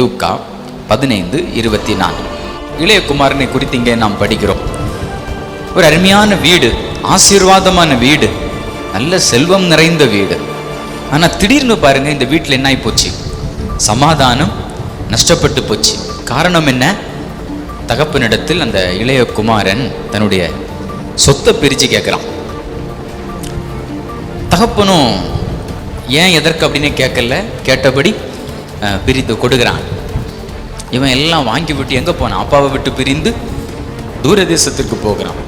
லூக்கா பதினைந்து இருபத்தி நான்கு. இளையகுமாரனை குறித்து இங்கே நாம் படிக்கிறோம். ஒரு அருமையான வீடு ஆசீர்வாதமான வீடு நல்ல செல்வம் நிறைந்த வீடு. ஆனா திடீர்னு பாருங்க இந்த வீட்டில் என்ன போச்சு? சமாதானம் நஷ்டப்பட்டு போச்சு. காரணம் என்ன? தகப்பனிடத்தில் அந்த இளையகுமாரன் தன்னுடைய சொத்தை பிரிச்சு கேட்குறான் தகப்பனும் ஏன் எதற்கு அப்படின்னு கேட்கல கேட்டபடி பிரித்து கொடுக்குறான். இவன் எல்லாம் வாங்கி விட்டு எங்கே போனான்? அப்பாவை விட்டு பிரிந்து தூர தேசத்திற்கு போகிறான்.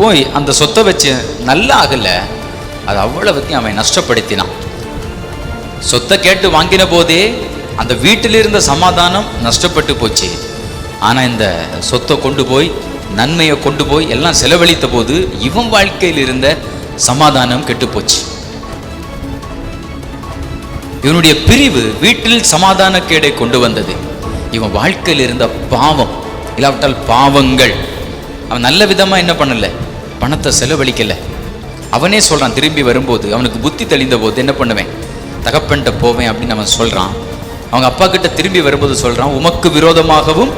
போய் அந்த சொத்தை வச்சு நல்லா ஆகல அது அவ்வளவுத்தையும் அவன் நஷ்டப்படுத்தினான். சொத்தை கேட்டு வாங்கின போதே அந்த வீட்டில் இருந்த சமாதானம் நஷ்டப்பட்டு போச்சு. ஆனால் இந்த சொத்தை கொண்டு போய் நன்மையை கொண்டு போய் எல்லாம் செலவழித்த போது இவன் வாழ்க்கையில் இருந்த சமாதானம் கெட்டு போச்சு. இவனுடைய பிரிவு வீட்டில் சமாதான கேடை கொண்டு வந்தது. இவன் வாழ்க்கையில் இருந்த பாவம் இல்லாவிட்டால் பாவங்கள். அவன் நல்ல விதமா என்ன பண்ணல? பணத்தை செலவழிக்கல. அவனே சொல்றான் திரும்பி வரும்போது அவனுக்கு புத்தி தெளிந்த போது என்ன பண்ணுவேன்? தகப்பன்ட்ட போவேன் அப்படின்னு அவன் சொல்றான். அவங்க அப்பா கிட்ட திரும்பி வரும்போது சொல்றான் உமக்கு விரோதமாகவும்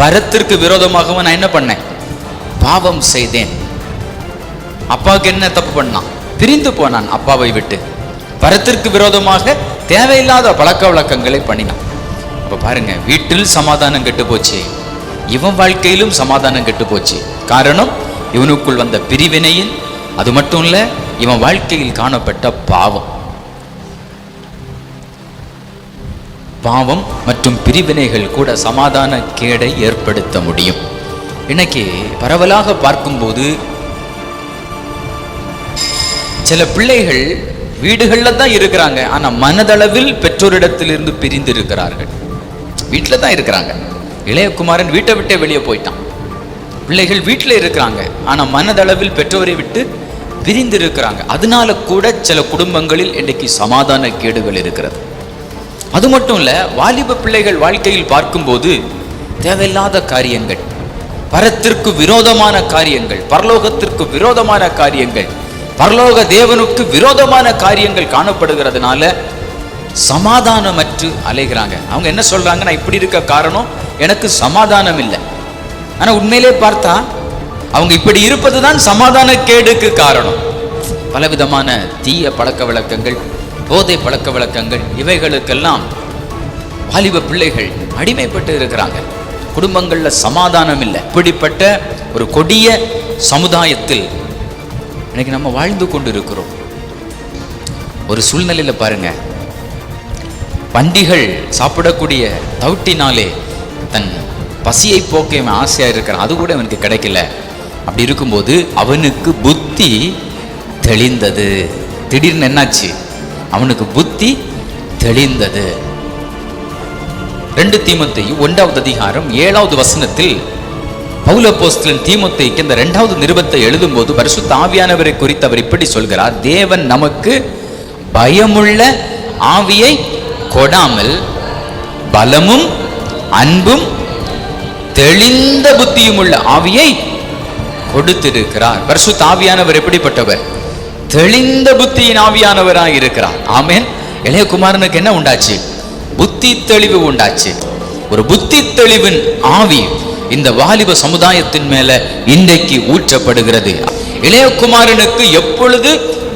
பரத்திற்கு விரோதமாகவும் நான் என்ன பண்ணேன்? பாவம் செய்தேன். அப்பாவுக்கு என்ன தப்பு பண்ணான்? பிரிந்து போனான் அப்பாவை விட்டு. பரத்திற்கு விரோதமாக தேவையில்லாத பழக்க வழக்கங்களை பண்ணினான். இப்போ பாருங்க வீட்டில் சமாதானம் கெட்டு போச்சு. இவன் வாழ்க்கையிலும் சமாதானம் கெட்டு போச்சு. காரணம் இவனுக்குள் வந்த பிரிவினையில் அது மட்டும் இல்ல இவன் வாழ்க்கையில் காணப்பட்ட பாவம். பாவம் மற்றும் பிரிவினைகள் கூட சமாதான கேடை ஏற்படுத்த முடியும். இன்னைக்கு பரவலாக பார்க்கும்போது சில பிள்ளைகள் வீடுகளில் தான் இருக்கிறாங்க. ஆனா மனதளவில் பெற்றோரிடத்திலிருந்து பிரிந்து இருக்கிறார்கள் வீட்டில் தான் இருக்கிறாங்க. இளையகுமாரன் வீட்டை விட்டே வெளியே போயிட்டான். பிள்ளைகள் வீட்டில் இருக்கிறாங்க. ஆனா மனதளவில் பெற்றோரை விட்டு பிரிந்து இருக்கிறாங்க அதனால கூட சில குடும்பங்களில் இன்றைக்கு சமாதான கேடுகள் இருக்கிறது. அது மட்டும் இல்லை வாலிப பிள்ளைகள் வாழ்க்கையில் பார்க்கும்போது தேவையில்லாத காரியங்கள் பரத்திற்கு விரோதமான காரியங்கள் பரலோகத்திற்கு விரோதமான காரியங்கள் பரலோக தேவனுக்கு விரோதமான காரியங்கள் காணப்படுகிறதுனால சமாதானமற்று அலைகிறாங்க. அவங்க என்ன சொல்றாங்க? நான் இப்படி இருக்க காரணம் எனக்கு சமாதானம் இல்லை ஆனா உண்மையிலே பார்த்தா அவங்க இப்படி இருப்பதுதான் சமாதான கேடுக்கு காரணம். பலவிதமான தீய பழக்க வழக்கங்கள் போதை பழக்க வழக்கங்கள் இவைகளுக்கெல்லாம் வாலிப பிள்ளைகள் அடிமைப்பட்டு இருக்கிறாங்க. குடும்பங்களில் சமாதானம் இல்லை இப்படிப்பட்ட ஒரு கொடிய சமுதாயத்தில் இன்னைக்கு நம்ம வாழ்ந்து கொண்டு இருக்கிறோம் ஒரு சூழ்நிலையில பாருங்க. பண்டிகள் சாப்பிடக்கூடிய தவிட்டினாலே தன் பசியை போக்க இவன் ஆசையா இருக்கிறான். அது கூட அவனுக்கு கிடைக்கல. அப்படி இருக்கும்போது அவனுக்கு புத்தி தெளிந்தது. திடீர்னு என்னாச்சு? அவனுக்கு புத்தி தெளிந்தது. ரெண்டு தீமத்தையும் ஒன்றாவது அதிகாரம் ஏழாவது வசனத்தில் பௌலப்போஸ்தலன் தீமுத்தைக்கு இந்த இரண்டாவது நிருபத்தை எழுதும்போது பரிசுத்த ஆவியானவரை குறித்து அவர் இப்படி சொல்கிறார் தேவன் நமக்கு பயமுள்ள ஆவியை கொடாமல் பலமும் அன்பும் தெளிந்த புத்தியும் உள்ள ஆவியை கொடுத்திருக்கிறார். பரிசுத்த ஆவியானவர் எப்படிப்பட்டவர்? தெளிந்த புத்தியின் ஆவியானவராக இருக்கிறார். ஆமேன். இளையகுமாரனுக்கு என்ன உண்டாச்சு? புத்தி தெளிவு உண்டாச்சு. ஒரு புத்தி தெளிவின் ஆவி இந்த வாலிப சமுதாயத்தின் மேல இன்றைக்கு ஊற்றப்படுகிறது. இளையகுமாரனுக்கு எப்பொழுது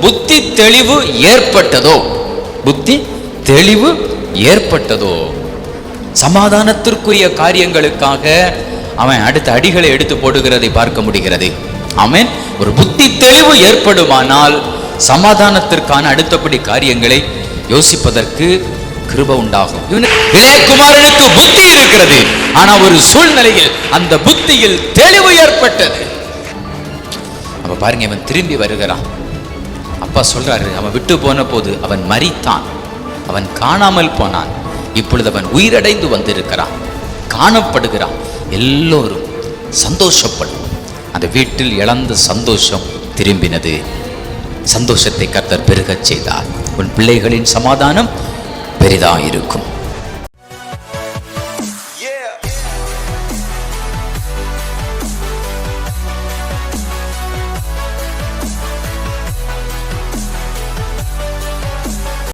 புத்தி தெளிவு ஏற்பட்டதோ புத்தி தெளிவு ஏற்பட்டதோ சமாதானத்திற்குரிய காரியங்களுக்காக அவன் அடுத்த அடிகளை எடுத்து போடுகிறதை பார்க்க முடிகிறது. அவன் ஒரு புத்தி தெளிவு ஏற்படுமானால் சமாதானத்திற்கான அடுத்தபடி காரியங்களை யோசிப்பதற்கு கிருப உண்டாகும். இளையகுமாரனுக்கு புத்தி இருக்கிறது. ஆனா ஒரு சூழ்நிலையில் அந்த புத்தியில் தெளிவு ஏற்பட்டது. அப்ப பாருங்க இவன் திரும்பி வருகிறான். அப்பா சொல்றாரு அவன் விட்டு போன போது அவன் மரித்தான். அவன் காணாமல் போனான். இப்பொழுது அவன் உயிரடைந்து வந்திருக்கிறான். காணப்படுகிறான். எல்லோரும் சந்தோஷப்படும். அந்த வீட்டில் இழந்த சந்தோஷம் திரும்பினது. சந்தோஷத்தை கர்த்தர் பெருகச் செய்தார். உன் பிள்ளைகளின் சமாதானம் பெரிதாக இருக்கும்